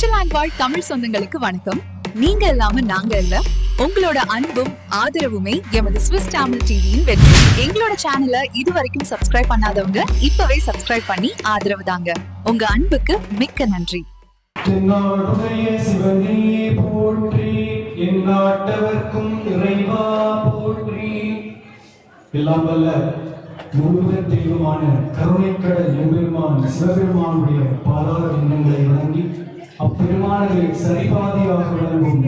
Switzerland வாழ் தமிழ் சொந்தங்களுக்கு வணக்கம். நீங்க இல்லாம நாங்க இல்ல. உங்களோட அன்பும் ஆதரவுமே எமது ஸ்விஸ் தமிழ் டிவியின் வெற்றி. எங்களோட சேனலை இதுவரைக்கும் சப்ஸ்கிரைப் பண்ணாதவங்க இப்பவே சப்ஸ்கிரைப் பண்ணி ஆதரவு தாங்க. உங்க அன்புக்கு மிக்க நன்றி. போற்றி என் நாட்டவர்க்கும் இறைவா போற்றி. எல்லாம் வல்ல முழுவதும் தெய்வமான கருணைக்கடல் எம்பெருமான் சிவபெருமானுடைய பாதார எண்ணங்களை வணங்கி அப்பெருமானது சரிபாதியாக விளங்கும்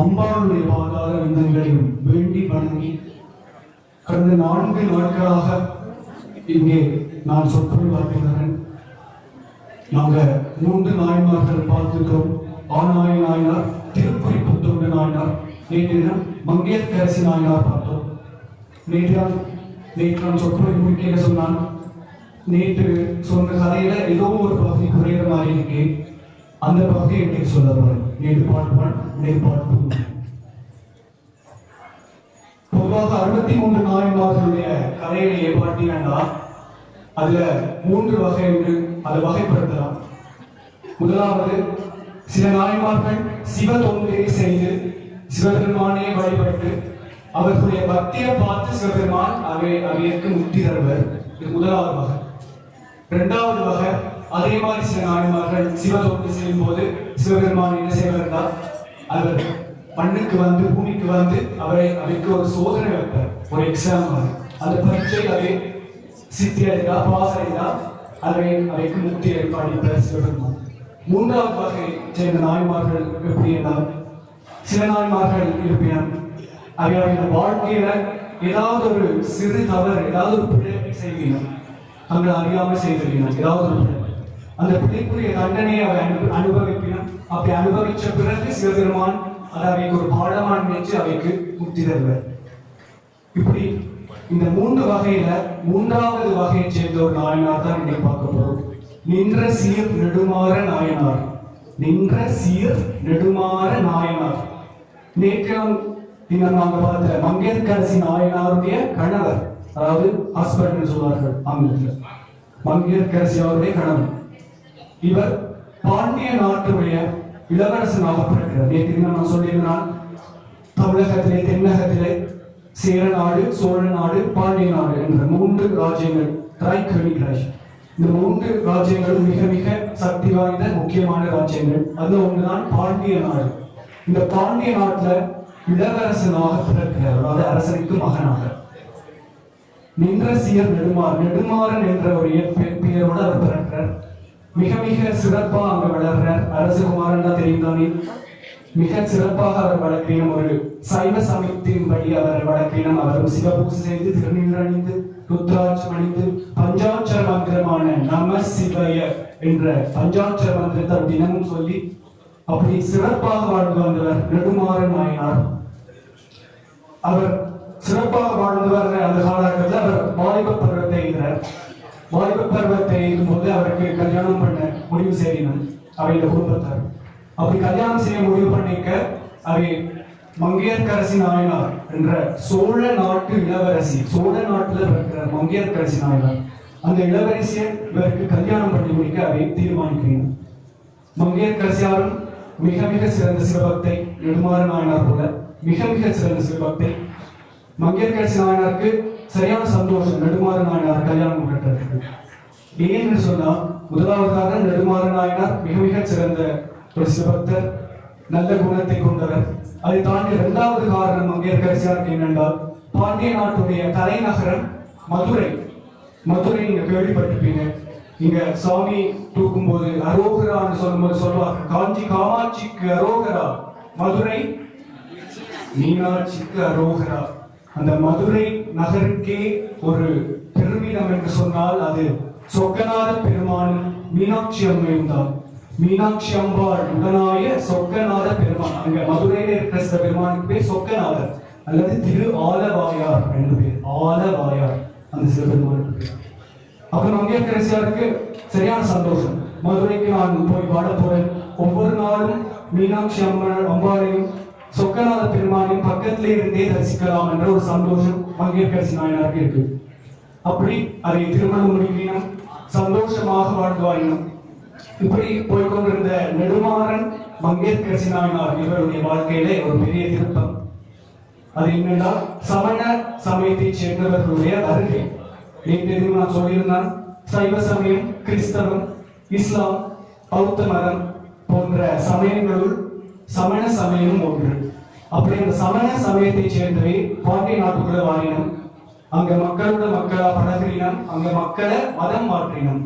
அம்பாளுடைய பாதார விந்தங்களையும் வேண்டி வணங்கி கடந்த நான்கு நாட்களாக இங்கே நான் சொற்பொழிவாற்றுகிறேன் நாங்கள் மூன்று நாயன்மார்கள் பார்த்திருக்கிறோம். ஆனாய நாயனார் திருக்குறிப்புத்தொண்டு நாயனார் நேற்று தினம் மங்கையர்கரசி நாயனார் பார்த்தோம். நேற்று நேற்று நான் சொற்பொழி முடிக்க சொன்னான். நேற்று சொன்ன கதையில ஏதோ ஒரு பகுதி குறையிற மாதிரி இருக்கு. அந்த பகுதியை இன்னைக்கு சொல்ல போறேன்? நேற்று பாட்டு ஒன் நேற்று பாட்டு டூ பொதுவாக அறுபத்தி மூன்று நாயன்மார்களுடைய கதையிலேயே பார்த்தீங்கன்னா அதுல மூன்று வகை உண்டு. அதை வகைப்படுத்தலாம். முதலாவது சில நாயன்மார்கள் சிவ தொண்டை செய்து சிவபெருமானே வழிபட்டு அவர்களுடைய பக்தியை பார்த்து சிவபெருமான் அவை அவையற்கு முக்தி தருவர் இது முதலாவது வகை. இரண்டாவது வகை அதே மாதிரி சில நாயன்மார்கள் சிவ தொண்டு செய்யும் போது சிவபெருமான் என்ன செய்வார் அவர் மண்ணுக்கு வந்து பூமிக்கு வந்து அவரை அவருக்கு ஒரு சோதனை வைப்பார் ஒரு எக்ஸாம் அந்த பரீட்சை அவை சித்தி அடைந்தா பாஸ் அடைந்தா அவை அவைக்கு முக்தி ஏற்பாடு சிவபெருமான். மூன்றாவது வகை சேர்ந்த நாய்மார்கள் எப்படி என்றால் சில நாய்மார்கள் இருப்பினர் அவை அவங்க வாழ்க்கையில ஏதாவது ஒரு சிறு தவறு ஏதாவது ஒரு பிழை செய்வீங்க அங்க அறியாமல் செய்திருக்கீங்க ஏதாவது ஒரு பிழை. அந்த பிழைக்குரிய தண்டனையை அவை அனு அனுபவிப்பினும் அப்படி அனுபவிச்ச பிறகு சிவபெருமான் அதை அவைக்கு ஒரு பாடமான் நினைச்சு அவைக்கு முக்தி தருவார். இப்படி இந்த மூன்று வகையில மூன்றாவது வகையை சேர்ந்த ஒரு நாயனார் தான் இங்கே பார்க்க போறோம். நின்ற சீர் நெடுமாற நாயனார். நின்ற சீர் நெடுமாற நாயனார். நேற்று இன்னும் நாங்க பார்த்த மங்கையர்கரசி நாயனாருடைய கணவர் அதாவது ஹஸ்பண்ட் சொல்வார்கள் ஆங்கிலத்தில். மங்கையர்கரசி அவருடைய கணவர். இவர் பாண்டிய நாட்டுடைய இளவரசனாக பிறக்கிறார். நேற்று நான் சொல்லியிருந்தான் தமிழகத்திலே தென்னகத்திலே சேர நாடு சோழ நாடு பாண்டிய நாடு என்ற மூன்று ராஜ்யங்கள் ராய் ராஜ்யம் இந்த மூன்று ராஜ்யங்களும் மிக மிக சக்தி வாய்ந்த முக்கியமான ராஜ்யங்கள். அது ஒன்றுதான் பாண்டிய நாடு. இந்த பாண்டிய நாட்டில் இளவரசனாக பிறக்கிறார். அதாவது அரசனுக்கு மகனாக. நின்ற சீர் நெடுமார் நெடுமாறன் என்ற ஒரு பெயரோடு பெயரோட அவர் பிறக்கிறார். மிக மிக சிறப்பாக அங்க வளர்றார். அரசகுமாரன் தான் தெரியும் தானே? மிக சிறப்பாக அவர் வளர்க்கினம் ஒரு சைவ சமயத்தின்படி அவர் வளர்க்கினம் அவரும் சிவபூசை செய்து திருநீர் அணிந்து ருத்ராட்சம் அணிந்து பஞ்சாட்சர மந்திரமான நம சிவய என்ற பஞ்சாட்சர மந்திரத்தை தினமும் சொல்லி அப்படி சிறப்பாக வாழ்ந்து வந்தவர் நெடுமாறன் நாயனார் அவர் சிறப்பாக வாழ்ந்து வர்ற அந்த காலகட்டத்தில் அவர் வாலிப பருவத்தை எய்தும் போது அவருக்கு கல்யாணம் பண்ண முடிவு செய்யணும் அவையோட குடும்பத்தார். அப்படி கல்யாணம் செய்ய முடிவு பண்ணிக்க அவை மங்கையர்கரசி நாயனார் என்ற சோழ நாட்டு இளவரசி சோழ நாட்டில் இருக்கிற மங்கையர்கரசி நாயனார். அந்த இளவரசியை இவருக்கு கல்யாணம் பண்ணி முடிக்க அவை தீர்மானிக்கிறேன். மங்கையர்கரசியாரும் மிக மிக சிறந்த சிவபக்தை நெடுமாறு நாயனார் போல மிக மிக சிறந்த சிவபக்தை மங்கையர்கரசி நாயனாருக்கு சரியான சந்தோஷம். நெடுமாறு நாயனார் கல்யாணம் கட்டுறதுக்கு ஏன்னு சொன்னா முதலாவதாக நெடுமாறு நாயனார் மிக மிக சிறந்த ஒரு சிவத்தர் நல்ல குணத்தை கொண்டவர். அதை தாண்டி இரண்டாவது காரணம் மங்கையர்கரசியாருக்கு என்னென்றால் பாண்டிய நாட்டுடைய தலைநகரம் மதுரை. மதுரை நீங்க கேள்விப்பட்டிருப்பீங்க. இங்க சாமி தூக்கும் போது அரோகரான்னு சொல்லும்போது சொல்லுவாங்க காஞ்சி காமாட்சிக்கு அரோகரா. மதுரை மீனாட்சிக்கு அரோகரா. அந்த மதுரை நகருக்கே ஒரு பெருமிதம் என்று சொன்னால் அது சொக்கநாத பெருமான் மீனாட்சி அம்மையும் தான். மீனாட்சி அம்பாள் உடனாய சொக்கநாத பெருமான். அங்க மதுரையில இருக்கிற சில பெருமானுக்கு பேர் சொக்கநாதர். அல்லது திரு ஆலவாயார் என்று பேர். ஆலவாயார். அந்த சிவபெருமானுக்கு பேர். அப்ப மங்கையரசியாருக்கு சரியான சந்தோஷம். மதுரைக்கு நான் போய் வாழ போறேன். ஒவ்வொரு நாளும் மீனாட்சி அம்மன் அம்பாளையும் சொக்கநாத பெருமானையும் பக்கத்திலே இருந்தே தரிசிக்கலாம் என்ற ஒரு சந்தோஷம் மங்கையரசி நாயனாருக்கு இருக்கு. அப்படி அதை திருமணம் முடிக்கணும் சந்தோஷமாக வாழ்வாயினும் இப்படி போய்கொண்டிருந்த நெடுமாறன் மங்கேற்கரசி நாயனார் இவருடைய வாழ்க்கையிலே ஒரு பெரிய திருப்பம் அது என்னன்னா சமண சமயத்தைச் சேர்ந்தவர்களுடைய வருகை. நேற்று நான் சொல்லியிருந்தேன் சைவ சமயம் கிறிஸ்தவம் இஸ்லாம் பௌத்த மதம் போன்ற சமயங்களுள் சமண சமயம் ஒன்று. அப்படி அந்த சமண சமயத்தைச் சேர்ந்தவை பாண்டிய நாட்டுக்குள்ள வாழினம். அங்க மக்களோட மக்களா பழகினம் அங்க மக்களை மதம் மாற்றினம்.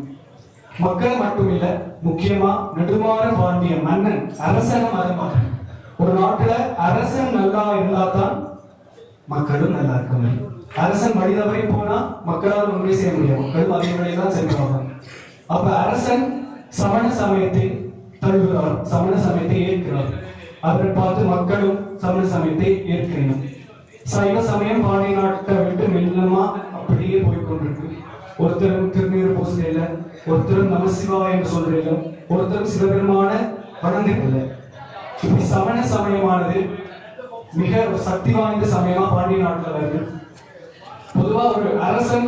மக்கள் மட்டும் இல்ல முக்கியமா நெடுமாற பாண்டிய மன்னன் அரசன மதம் மாற்றின ஒரு நாட்டுல அரசன் நல்லா இருந்தா தான் மக்களும் நல்லா இருக்க முடியும். அரசன் வழி தவறி போனா மக்களால் ஒன்றே செய்ய முடியும் மக்களும் அதே வழியை தான் செல்வாங்க அப்ப அரசன் சமண சமயத்தை தழுவுகிறார் சமண சமயத்தை ஏற்கிறார். அவரை பார்த்து மக்களும் சமண சமயத்தை ஏற்கிறோம் சைவ சமயம் பாண்டிய நாட்டை விட்டு மெல்லமா அப்படியே போய்கொண்டிருக்கு ஒருத்தரும் திருநீர் பூசலையில ஒருத்தரும் நமசிவா என்று சொல்றதில்ல ஒருத்தரும் சிவபெருமான வணங்குறதில்ல இப்படி சமண சமயமானது மிக சக்தி வாய்ந்த சமயமா பாண்டிய நாட்டில் வருது. பொதுவா ஒரு அரசன்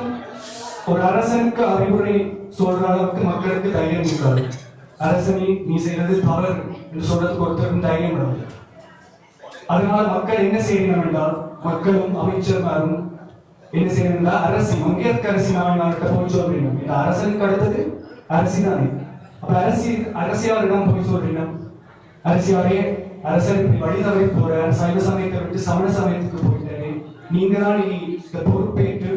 ஒரு அரசனுக்கு அறிவுரை சொல்ற அளவுக்கு மக்களுக்கு தைரியம் இருக்காது. அரசனை நீ செய்யறது தவறு என்று சொல்றதுக்கு ஒருத்தருக்கும் தைரியம் வராது அதனால மக்கள் என்ன செய்யணும் என்றால் மக்களும் அமைச்சர்மாரும் என்ன செய்யணும் என்றால் அரசி மங்கையர்க்கரசி நாயனார்கிட்ட போய் சொல்றீங்க இந்த அரசனுக்கு அடுத்தது அரசி தானே அப்ப அரசி அரசியாரிடம் போய் சொல்றீங்க அரசியாரே அரசர் இப்படி வழி தவறி போற சைவ சமயத்தை விட்டு சமண சமயத்துக்கு போயிட்டாரு. நீங்க தான் இனி இந்த பொறுப்பேற்று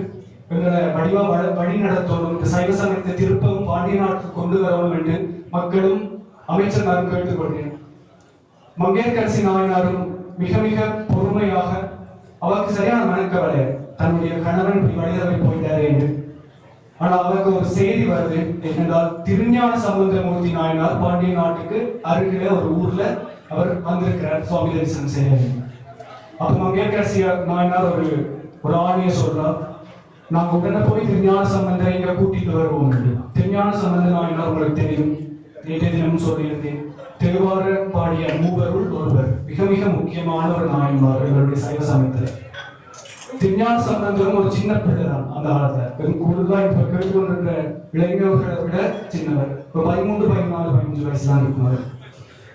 எங்களை வடிவா வழி நடத்தணும் இந்த சைவ சமயத்தை திருப்பவும் பாண்டிய நாட்டுக்கு கொண்டு வரணும் என்று மக்களும் அமைச்சர்மாரும் கேட்டுக்கொண்டேன் மங்கையர்கரசி நாயனாரும் மிக மிக பொறுமையாக அவருக்கு சரியான மனக்கவலை தன்னுடைய கணவன் இப்படி வழிதவை போயிட்டாரு என்று. ஆனா அவருக்கு ஒரு செய்தி வருது என்னென்றால் திருஞான சம்பந்தமூர்த்தி நாயனார் பாண்டிய நாட்டுக்கு அருகில ஒரு ஊர்ல அவர் வந்திருக்கிறார் சுவாமி தரிசனம் செய்ய அப்ப மங்கையரசி நாயனார் ஒரு ஒரு ஆணைய சொல்றார் நாங்க உடனே போய் திருஞான சம்பந்தரை இங்க கூட்டிட்டு வருவோம். திருஞான சம்பந்த நாயனார் உங்களுக்கு தெரியும். நேற்றைய தினம் சொல்லியிருந்தேன் தேவார பாடிய மூவருள் ஒருவர் மிக மிக முக்கியமான ஒரு நாயன்மார் இவருடைய சைவ சமயத்துல. திருஞான சம்பந்தரும் ஒரு சின்ன பிள்ளை தான் அந்த காலத்துல. பெரும் கூடுதலா இப்ப கேட்டுக்கொண்டிருக்கிற இளைஞர்களை விட சின்னவர். ஒரு பதிமூன்று பதினாலு பதினஞ்சு வயசு தான் இருக்கும்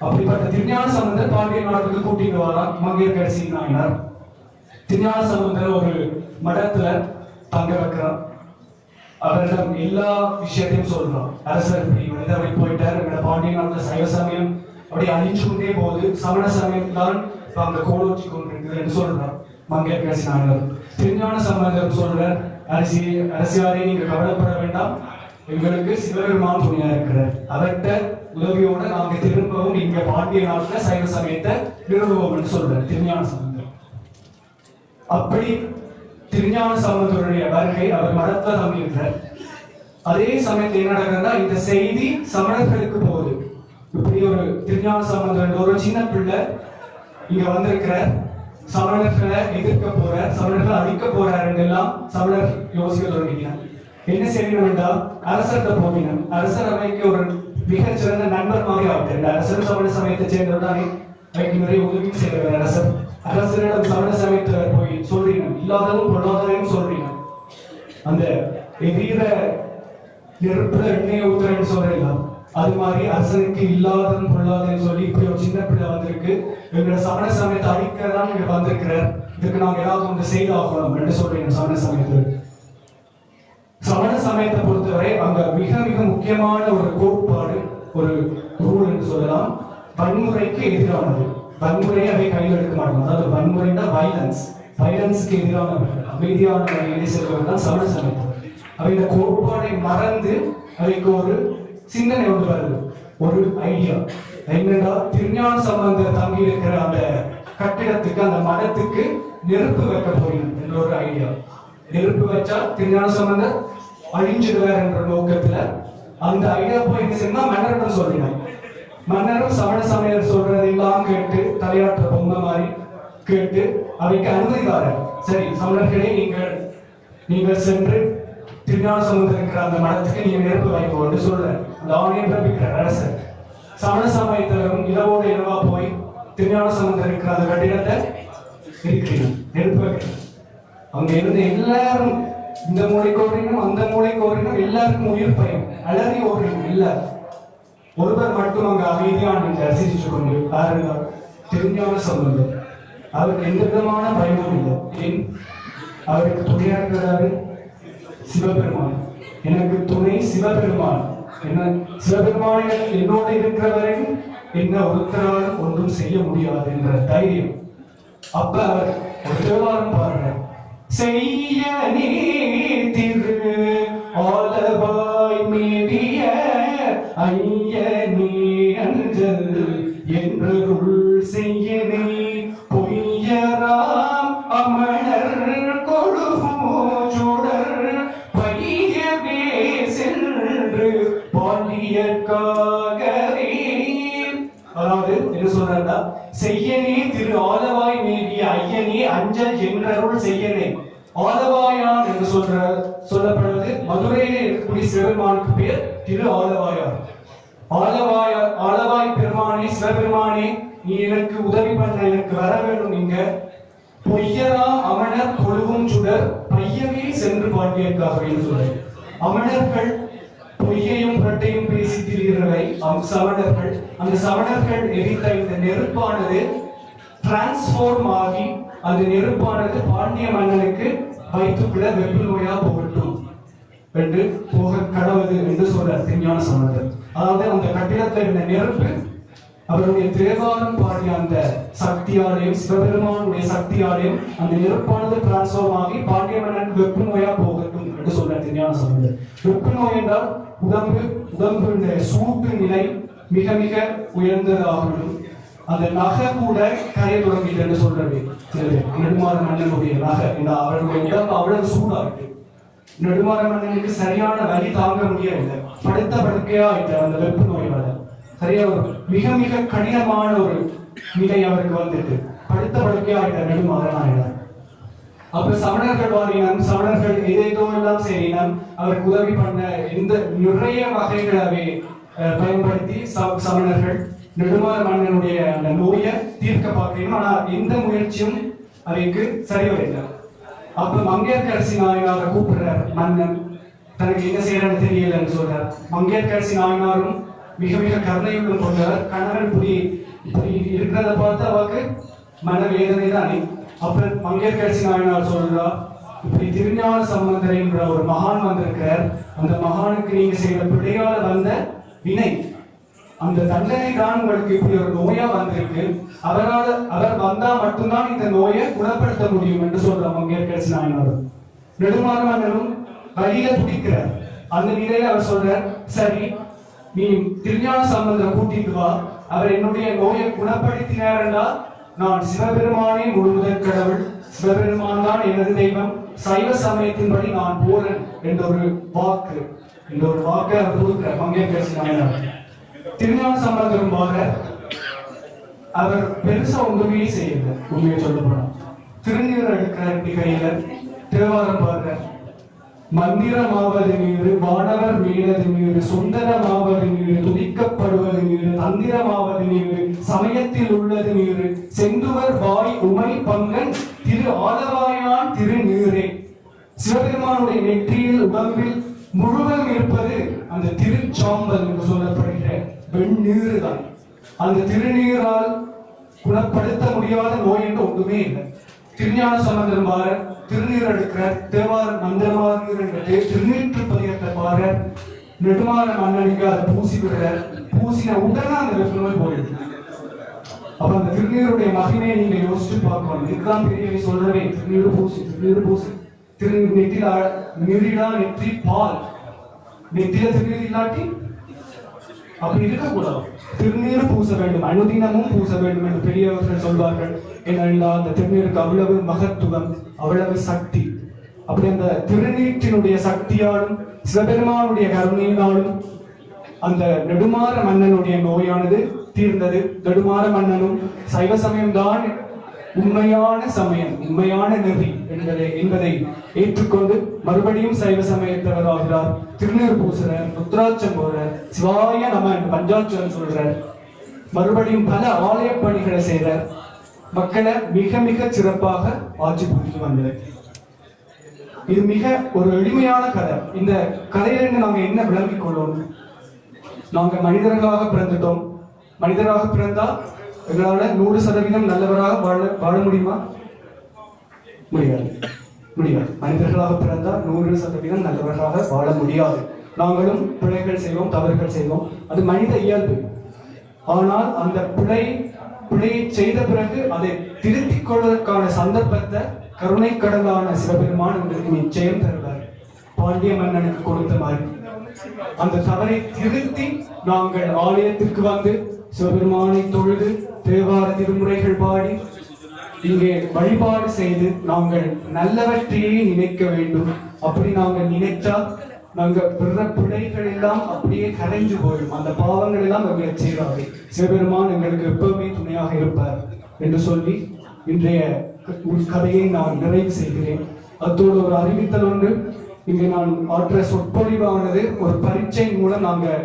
அப்படிப்பட்ட திருஞான சம்பந்தர் பாண்டிய நாட்டுக்கு கூட்டிட்டு வரா மங்கையர் கடைசி நாயினார் திருஞான சம்பந்தர் ஒரு மடத்துல தங்க வைக்கிறார். அவரிடம் எல்லா விஷயத்தையும் சொல்றான் அரசர் இப்படி மனிதவை போயிட்டார். எங்களோட பாண்டிய நாட்டில் சைவ சமயம் அப்படி அழிஞ்சு கொண்டே போகுது. சமண சமயம் தான் இப்ப கோலோச்சி கொண்டிருக்குது என்று சொல்றான் மங்கையர் பேசினாங்க திருஞான சம்பந்தர் சொல்றார் அரசி அரசியாரே நீங்க கவலைப்பட வேண்டாம். எங்களுக்கு சிவபெருமான் துணையா இருக்கிறார். அவர்கிட்ட உதவியோட நாங்க திரும்பவும் இங்க பாண்டிய நாட்டுல சைவ சமயத்தை நிறுவுவோம் என்று சொல்றார் திருஞான சம்பந்தர். அப்படி திருஞான சம்பந்தருடைய வருகை அவர் மடத்துல தங்கியிருக்கிறார் அதே சமயத்தில் என்ன நடக்குதுன்னா இந்த செய்தி சமணர்களுக்கு போகுது. இப்படி ஒரு திருஞான சம்பந்தர் ஒரு சின்ன பிள்ளை இங்க வந்திருக்கிற சமணர்களை எதிர்க்க போற சமணர்களை அழிக்க போறார் எல்லாம் சமணர் யோசிக்க தொடங்கினார். என்ன செய்யணும் என்றால் அரசர்கிட்ட போகினார். அரசர் அவைக்கு ஒரு மிகச்சிறந்த நண்பர் மாதிரி ஆகிட்டார் இந்த அரசர் சமண சமயத்தை சேர்ந்தவர் தானே அவைக்கு நிறைய உதவி செய்கிறவர் அரசர். அரசரிடம் சமண சமயத்தில் போய் சொல்றீங்க. இல்லாததும் பொருளாதாரம் சொல்றீங்க. அந்த எதிர நெருப்புல எண்ணெய் ஊத்துறேன்னு சொல்றீங்களா அது மாதிரி அரசனுக்கு இல்லாததும் பொருளாதாரம் சொல்லி இப்படி ஒரு சின்ன பிள்ளை வந்திருக்கு. எங்களோட சமண சமயத்தை அழிக்கிறதான் இங்க வந்திருக்கிறார். இதுக்கு நாங்க ஏதாவது ஒன்று செய்தாகணும் என்று சொல்றீங்க சமண சமயத்தில். சமண சமயத்தை பொறுத்தவரை அங்க மிக மிக முக்கியமான ஒரு கோட்பாடு ஒரு ரூல் என்று சொல்லலாம். வன்முறைக்கு எதிரானது. வன்முறையை அவை கையில் எடுக்க மாட்டோம். அதாவது வன்முறைனா வைலன்ஸ் வைலன்ஸ்க்கு எதிரான அமைதியான வழியிலே செல்வது தான் சமண சமயம் அவை இந்த கோட்பாடை மறந்து அவைக்கு ஒரு சிந்தனை ஒன்று வருது. ஒரு ஐடியா என்னென்றால் திருஞான சம்பந்த தங்கி இருக்கிற அந்த கட்டிடத்துக்கு அந்த மடத்துக்கு நெருப்பு வைக்க போகிறோம் என்ற ஒரு ஐடியா நெருப்பு வச்சா திருஞான சம்பந்தர் அழிஞ்சிடுவார் என்ற நோக்கத்துல அந்த ஐடியா போய் என்ன செய்யணும் மன்னர்கள் சொல்றீங்க. மன்னரும் சமண சமயர் சொல்றதெல்லாம் கேட்டு தலையாற்ற பொம்மை மாதிரி கேட்டு அவைக்கு அனுமதி தாரர் சரி சமணர்களே நீங்கள் நீங்கள் சென்று திருஞான சம்பந்தர் இருக்கிற அந்த மனத்துக்கு நீங்க நெருப்பு வைப்போம் என்று சொல்ற அந்த ஆணையை பிறப்பிக்கிறார் அரசர். சமண சமயத்தினரும் இரவோடு இரவா போய் திருஞான சம்பந்தர் இருக்கிற அந்த கட்டிடத்தை இருக்கிறீங்க நெருப்பு வைக்கிறீங்க அவங்க இருந்த எல்லாரும் இந்த மூளைக்கு கோரினும் அந்த மூளைக்கு ஓடுறீங்க எல்லாருக்கும் உயிர் பயம். அலறி ஓடினும் எல்லாரும் ஒருவர் மட்டும் அங்கு அமைதியான என்று ரசித்துக் கொண்டு பாருங்கள் தெரிஞ்சான சம்பந்தம் அவருக்கு எந்த விதமான பயமும் இல்லை ஏன் அவருக்கு துணையா இருக்கிறாரு சிவபெருமான் எனக்கு துணை சிவபெருமான் என்ன சிவபெருமான் என்னோடு இருக்கிறவரை என்ன ஒருத்தரால் ஒன்றும் செய்ய முடியாது என்ற தைரியம் அப்ப அவர் ஒரு தேவாரம் பாருங்க செய்ய நீ திரு ஆலவாய் மீறிய ஐய என்ன சொல்றாருன்னா செய்யனே திரு ஆலவாய் மேவிய ஐயனே அஞ்சல் என்றருள் செய்யனே ஆலவாயான் என்று சொல்ற சொல்லப்படுவது மதுரையிலே இருக்கக்கூடிய சிவபெருமானுக்கு பெயர் திரு ஆலவாயார் ஆலவாய ஆலவாய் பெருமானே சிவபெருமானே நீ எனக்கு உதவி பண்ண எனக்கு வர வேண்டும் நீங்க பொய்யரா அமணர் கொழுவும் சுடர் பையவே சென்று பாண்டியர்க்காகவே சொல்றேன் அமணர்கள் பொய்யையும் புரட்டையும் பேசி திரிகிறவை அவங்க சவணர்கள் அந்த சவணர்கள் எரித்த இந்த நெருப்பானது டிரான்ஸ்ஃபார்ம் ஆகி அந்த நெருப்பானது பாண்டிய மன்னனுக்கு வைத்துக்குள்ள வெப்பு நோயா போகட்டும் என்று போக கடவுது என்று சொல்றார் திருஞான சம்பந்தர் அதாவது அந்த கட்டிடத்தில் இருந்த நெருப்பு அவருடைய தேவாரம் பாடிய அந்த சக்தியாலயம் சிவபெருமானுடைய சக்தியாலயம் அந்த நெருப்பானது டிரான்ஸ்ஃபார்ம் ஆகி பாண்டிய மன்னன் வெப்பு நோயா போகட்டும் என்று சொல்ற திருஞான சம்பந்தர் வெப்பு நோய் என்றால் உடம்பு உடம்பு சூட்டு நிலை மிக மிக உயர்ந்ததாகட்டும் அந்த நகை கூட கரைய தொடங்கிட்டு என்று சொல்றது நெடுமாற மன்னனுடைய நகை இந்த அவருடைய உடம்பு அவ்வளவு சூடா இருக்கு. நெடுமாற மன்னனுக்கு சரியான வழி தாங்க முடியவில்லை. படுத்த படுக்கையா இல்லை அந்த வெப்பு நோயினால. சரியா ஒரு மிக மிக கடினமான ஒரு நிலை அவருக்கு வந்துட்டு படுத்த படுக்கையா இல்லை நெடுமாறன் அப்ப சமணர்கள் வாரினம் சமணர்கள் ஏதேதோ எல்லாம் செய்யினம் அவருக்கு உதவி பண்ண இந்த நிறைய வகைகளாவே பயன்படுத்தி சமணர்கள் நெடுமாற மன்னனுடைய அந்த நோயை தீர்க்க பார்க்கணும். ஆனா எந்த முயற்சியும் அவைக்கு சரிவரில்லை அப்ப மங்கையர்கரசி நாயனார கூப்பிடுறார் மன்னன். தனக்கு என்ன செய்யறன்னு தெரியலன்னு சொல்றார். மங்கையர்கரசி நாயனாரும் மிக மிக கருணையுடன் கொண்டவர். கணவன் இப்படி இப்படி இருக்கிறத பார்த்து அவருக்கு தான் தானே அப்புறம் மங்கையர்கரசி நாயனார் சொல்றா இப்படி திருஞான சம்பந்தர் என்ற ஒரு மகான் வந்திருக்கிறார் அந்த மகானுக்கு நீங்க செய்த பிள்ளையால வந்த வினை. அந்த தண்டனை தான் உங்களுக்கு இப்படி ஒரு நோயா வந்திருக்கு. அவரால் அவர் வந்தா மட்டும்தான் இந்த நோயை குணப்படுத்த முடியும் என்று சொல்ற மங்கையர்கரசி நாயனார். நெடுமாற வழியில துடிக்கிறார். அந்த நிலையில அவர் சொல்றார் சரி நீ திருஞான சம்பந்தரை கூட்டிட்டு வா. அவர் என்னுடைய நோயை குணப்படுத்தினார் என்றால் நான் சிவபெருமானே முழுமுதற் கடவுள். சிவபெருமான் தான் எனது தெய்வம். சைவ சமயத்தின்படி நான் போறேன் என்ற ஒரு வாக்கு. என்ற ஒரு வாக்கை அவர் கொடுக்கிறார். மங்கையர்கரசி நாயனார் திருஞான சம்பந்தரும் வார அவர் பெருசா ஒன்றுமே செய்யல. உண்மையை சொல்ல போனா. திருநீர் எடுக்கிறார் இப்படி தேவாரம் பாடுற மந்திரமாவது மீது வானவர் மீனது மீது சுந்தரமாவது மீது துதிக்கப்படுவது மீது தந்திரமாவது மீது சமயத்தில் உள்ளது மீது செந்துவர் வாய் உமை பங்கன் திரு ஆலவாயான் திருநீரே. சிவபெருமானுடைய நெற்றியில் உடம்பில் முழுவதும் இருப்பது அந்த திருச்சாம்பல் என்று சொல்லப்படுகிற வெண்ணீர் தான். அந்த திருநீரால் குணப்படுத்த முடியாத நோய் என்று ஒன்றுமே இல்லை. திருஞான சம்பந்தன் பார திருநீர் எடுக்கிற தேவார மந்திரமானீர் என்ற திருநீற்று பதிகத்தை பார நெடுமாற மன்னனுக்கு அதை பூசி விடுற பூசின உடனே அந்த வெப்ப போயிடுது. அப்ப அந்த திருநீருடைய மகிமையை நீங்க யோசிச்சு பார்க்கணும். இதுதான் பெரியவை சொல்றவே திருநீர் பூசி திருநீர் பூசி. திருநீர் நெற்றில நீரிடா நெற்றி பால். நெற்றில திருநீர் இல்லாட்டி அப்படி இருக்கக்கூடாது திருநீர் பூச வேண்டும் அனுதினமும் பூச வேண்டும் என்று பெரியவர்கள் சொல்வார்கள். ஏனென்றால் அந்த திருநீருக்கு அவ்வளவு மகத்துவம் அவ்வளவு சக்தி. அப்படி அந்த திருநீற்றினுடைய சக்தியாலும் சிவபெருமானுடைய கருணையினாலும் அந்த நெடுமாற மன்னனுடைய நோயானது தீர்ந்தது. நெடுமாற மன்னனும் சைவ சமயம்தான் உண்மையான சமயம் உண்மையான நெறி என்பதை என்பதை ஏற்றுக்கொண்டு மறுபடியும் சைவ சமயத்தவராகிறார் திருநீர் பூசுறார் முத்ராட்சம் போடுறார் சிவாய நம பஞ்சாட்சம் சொல்ற மறுபடியும் பல ஆலய பணிகளை செய்றார் மக்களை மிக மிக சிறப்பாக ஆட்சி புரிந்து வந்தது. இது மிக ஒரு எளிமையான கதை. இந்த கதையிலிருந்து நாங்கள் என்ன விளங்கிக் கொள்ளணும் நாங்கள் மனிதர்களாக பிறந்துட்டோம். மனிதராக பிறந்தால் எங்களால் நூறு சதவீதம் நல்லவராக வாழ வாழ முடியுமா? முடியாது. முடியாது. மனிதர்களாக பிறந்தால் நூறு சதவீதம் நல்லவர்களாக வாழ முடியாது. நாங்களும் பிழைகள் செய்வோம் தவறுகள் செய்வோம். அது மனித இயல்பு. ஆனால் அந்த பிழை பிழையை செய்த பிறகு அதை திருத்திக் கொள்வதற்கான சந்தர்ப்பத்தை கருணை கடலான சிவபெருமான் எங்களுக்கு நிச்சயம் தருவார். பாண்டிய மன்னனுக்கு கொடுத்த மாதிரி. அந்த தவறை திருத்தி நாங்கள் ஆலயத்திற்கு வந்து சிவபெருமானை தொழுது தேவார திருமுறைகள் பாடி இங்கே வழிபாடு செய்து நாங்கள் நல்லவற்றையே நினைக்க வேண்டும். அப்படி நாங்கள் நினைத்தா நாங்க பிற பிழைகள் எல்லாம் அப்படியே கரைஞ்சு போயிடும். அந்த பாவங்கள் எல்லாம் எங்களை செய்வார்கள் சிவபெருமான் எங்களுக்கு எப்பவுமே துணையாக இருப்பார் என்று சொல்லி இன்றைய கதையை நான் நிறைவு செய்கிறேன். அத்தோடு ஒரு அறிவித்தல் ஒன்று இங்கே நான் ஆற்ற சொற்பொழிவானது ஒரு பரீட்சை மூலம் நாங்கள்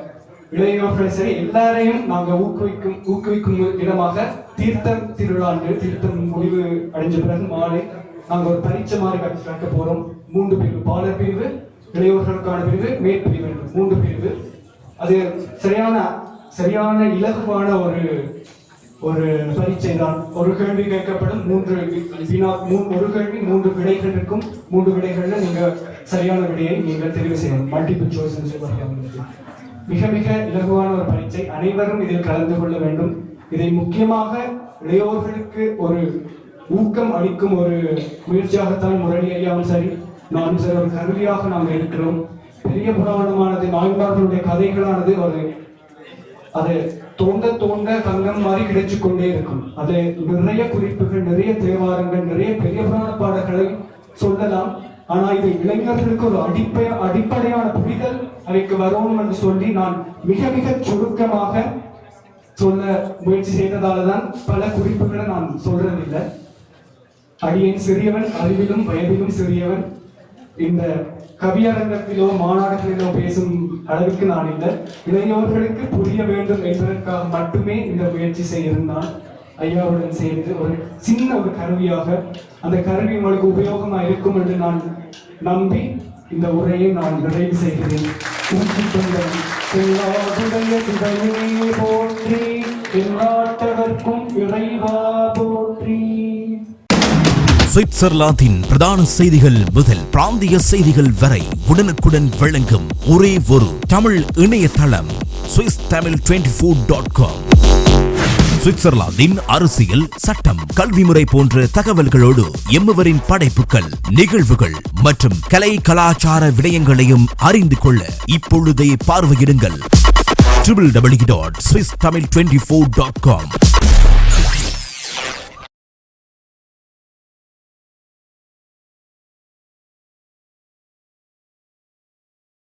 இளைஞர்கள் சரி எல்லாரையும் நாங்கள் ஊக்குவிக்கும் ஊக்குவிக்கும் விதமாக தீர்த்தம் திருவிழாண்டு தீர்த்தம் முடிவு அடைஞ்ச பிறகு மாலை நாங்கள் ஒரு பரீட்சை மாதிரி கட்ட போகிறோம் மூன்று பிரிவு பாலர் பிரிவு இளையோர்களுக்கான பிரிவு மேற்பிரிவு மூன்று பிரிவு. அது சரியான சரியான இலகுவான ஒரு ஒரு பரீட்சை தான். ஒரு கேள்வி கேட்கப்படும் மூன்று வினா ஒரு கேள்வி மூன்று விடைகள் இருக்கும். மூன்று விடைகள்ல நீங்க சரியான விடையை நீங்கள் தெரிவு செய்யணும். மல்டிபிள் சாய்ஸ் மிக மிக இலகுவான ஒரு பரீட்சை. அனைவரும் இதில் கலந்து கொள்ள வேண்டும். இதை முக்கியமாக இளையோர்களுக்கு ஒரு ஊக்கம் அளிக்கும் ஒரு முயற்சியாகத்தான் முரளி ஐயாவும் சரி நானும் சரி ஒரு கருவியாக நாம் இருக்கிறோம். பெரிய புராணமானது நாய்மார்களுடைய கதைகளானது ஒரு அது தோண்ட தோண்ட தங்கம் மாதிரி கிடைச்சு கொண்டே இருக்கும். அது நிறைய குறிப்புகள் நிறைய தேவாரங்கள் நிறைய பெரிய புராண பாடல்களை சொல்லலாம். ஆனா இது இளைஞர்களுக்கு ஒரு அடிப்படை அடிப்படையான புரிதல் அவைக்கு வரணும் என்று சொல்லி நான் மிக மிக சுருக்கமாக சொல்ல முயற்சி செய்ததால தான் பல குறிப்புகளை நான் சொல்றதில்லை. அடியேன் சிறியவன் அறிவிலும் வயதிலும் சிறியவன். இந்த கவியரங்கத்திலோ மாநாடுகளிலோ பேசும் அளவுக்கு நான் இல்லை. இளையோர்களுக்கு புரிய வேண்டும் என்பதற்காக மட்டுமே இந்த முயற்சி செய்திருந்தான். ஐயாவுடன் சேர்ந்து ஒரு சின்ன ஒரு கருவியாக அந்த கருவி உங்களுக்கு உபயோகமாக இருக்கும் என்று நான் நம்பி இந்த உரையை நான் நிறைவு செய்கிறேன். போற்றி எல்லாட்டவர்க்கும் இறைவா போற்றி. சுவிட்சர்லாந்தின் பிரதான செய்திகள் முதல் பிராந்திய செய்திகள் வரை உடனுக்குடன் வழங்கும் ஒரே ஒரு தமிழ் இணையதளம் Swiss Tamil twenty four dot com. சுவிட்சர்லாந்தின் அரசியல் சட்டம் கல்வி முறை போன்ற தகவல்களோடு எம்முவரின் படைப்புகள் நிகழ்வுகள் மற்றும் கலை கலாச்சார விடயங்களையும் அறிந்து கொள்ள இப்பொழுதே பார்வையிடுங்கள். Triple W dot Swiss Tamil twenty four dot com